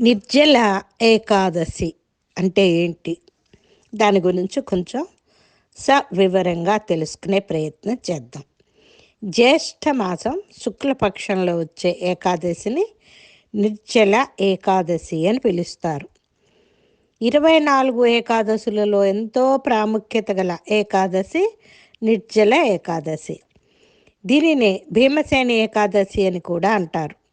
నిర్జల ఏకాదశి అంటే ఏంటి? దాని గురించి కొంచెం సవివరంగా తెలుసుకునే ప్రయత్నం చేద్దాం. జ్యేష్ఠ మాసం శుక్లపక్షంలో వచ్చే ఏకాదశిని నిర్జల ఏకాదశి అని పిలుస్తారు. ఇరవై నాలుగు ఏకాదశులలో ఎంతో ప్రాముఖ్యత గల ఏకాదశి నిర్జల ఏకాదశి. దీనినే భీమసేని ఏకాదశి అని కూడా అంటారు.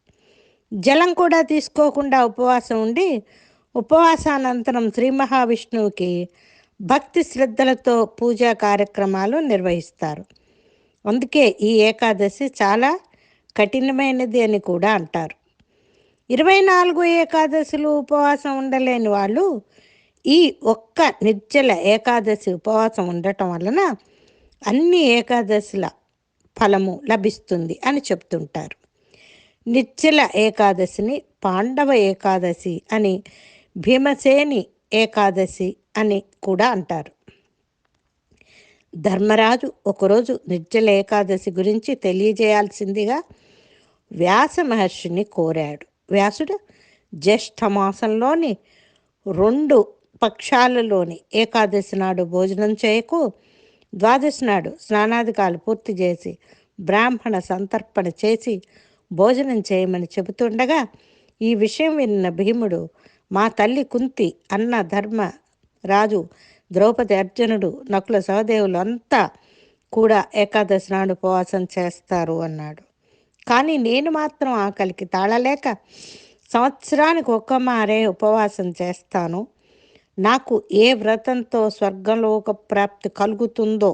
జలం కూడా తీసుకోకుండా ఉపవాసం ఉండి ఉపవాసానంతరం శ్రీ మహావిష్ణువుకి భక్తి శ్రద్ధలతో పూజా కార్యక్రమాలు నిర్వహిస్తారు. అందుకే ఈ ఏకాదశి చాలా కఠినమైనది అని కూడా అంటారు. ఇరవై నాలుగు ఏకాదశులు ఉపవాసం ఉండలేని వాళ్ళు ఈ ఒక్క నిర్జల ఏకాదశి ఉపవాసం ఉండటం వలన అన్ని ఏకాదశుల ఫలము లభిస్తుంది అని చెప్తుంటారు. నిర్జల ఏకాదశిని పాండవ ఏకాదశి అని భీమసేని ఏకాదశి అని కూడా అంటారు. ధర్మరాజు ఒకరోజు నిర్జల ఏకాదశి గురించి తెలియజేయాల్సిందిగా వ్యాస మహర్షిని కోరాడు. వ్యాసుడు జ్యేష్ఠ మాసంలోని రెండు పక్షాలలోని ఏకాదశి నాడు భోజనం చేయకు ద్వాదశి నాడు స్నానాధికాలు పూర్తి చేసి బ్రాహ్మణ సంతర్పణ చేసి భోజనం చేయమని చెబుతుండగా ఈ విషయం విన్న భీముడు మా తల్లి కుంతి అన్న ధర్మ రాజు ద్రౌపది అర్జునుడు నకుల సహదేవులు అంతా కూడా ఏకాదశి నాడు ఉపవాసం చేస్తారు అన్నాడు. కానీ నేను మాత్రం ఆకలికి తాళలేక సంవత్సరానికి ఒక్క మారే ఉపవాసం చేస్తాను. నాకు ఏ వ్రతంతో స్వర్గలోక ప్రాప్తి కలుగుతుందో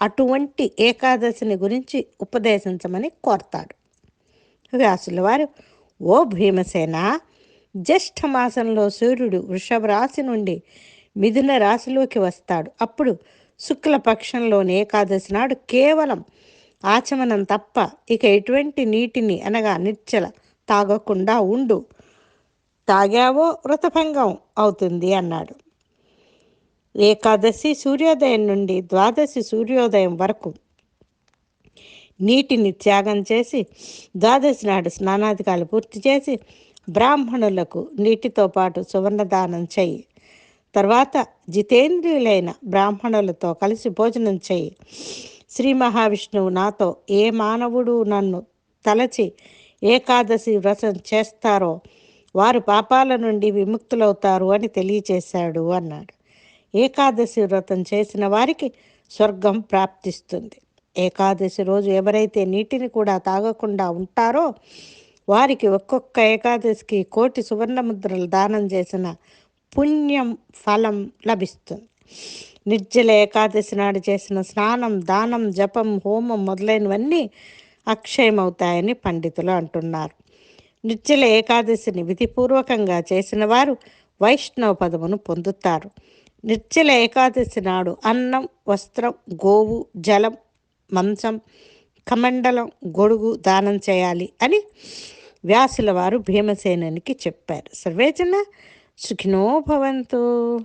అటువంటి ఏకాదశిని గురించి ఉపదేశించమని కోరతాడు. వ్యాసుల వారు ఓ భీమసేన జ్యేష్ఠ మాసంలో సూర్యుడు వృషభ రాశి నుండి మిథున రాశిలోకి వస్తాడు. అప్పుడు శుక్లపక్షంలోని ఏకాదశి నాడు కేవలం ఆచమనం తప్ప ఇక ఎటువంటి నీటిని అనగా నిచ్చల తాగకుండా ఉండు. తాగావో వ్రతభంగం అవుతుంది అన్నాడు. ఏకాదశి సూర్యోదయం నుండి ద్వాదశి సూర్యోదయం వరకు నీటిని త్యాగం చేసి ద్వాదశి నాడు స్నానాధికాలు పూర్తి చేసి బ్రాహ్మణులకు నీటితో పాటు సువర్ణదానం చెయ్యి తర్వాత జితేంద్రియులైన బ్రాహ్మణులతో కలిసి భోజనం చెయ్యి శ్రీ మహావిష్ణువు నాతో ఏ మానవుడు నన్ను తలచి ఏకాదశి వ్రతం చేస్తారో వారు పాపాల నుండి విముక్తులవుతారు అని తెలియచేశాడు అన్నాడు. ఏకాదశి వ్రతం చేసిన వారికి స్వర్గం ప్రాప్తిస్తుంది. ఏకాదశి రోజు ఎవరైతే నీటిని కూడా తాగకుండా ఉంటారో వారికి ఒక్కొక్క ఏకాదశికి కోటి సువర్ణముద్రలు దానం చేసిన పుణ్యం ఫలం లభిస్తుంది. నిర్జల ఏకాదశి నాడు చేసిన స్నానం దానం జపం హోమం మొదలైనవన్నీ అక్షయమవుతాయని పండితులు అంటున్నారు. నిర్జల ఏకాదశిని విధిపూర్వకంగా చేసిన వారు వైష్ణవ పదమును పొందుతారు. నిర్జల ఏకాదశి నాడు అన్నం వస్త్రం గోవు జలం మంచం కమండలం గొడుగు దానం చేయాలి అని వ్యాసుల వారు భీమసేనునికి చెప్పారు. సర్వేజన సుఖినో భవంతు.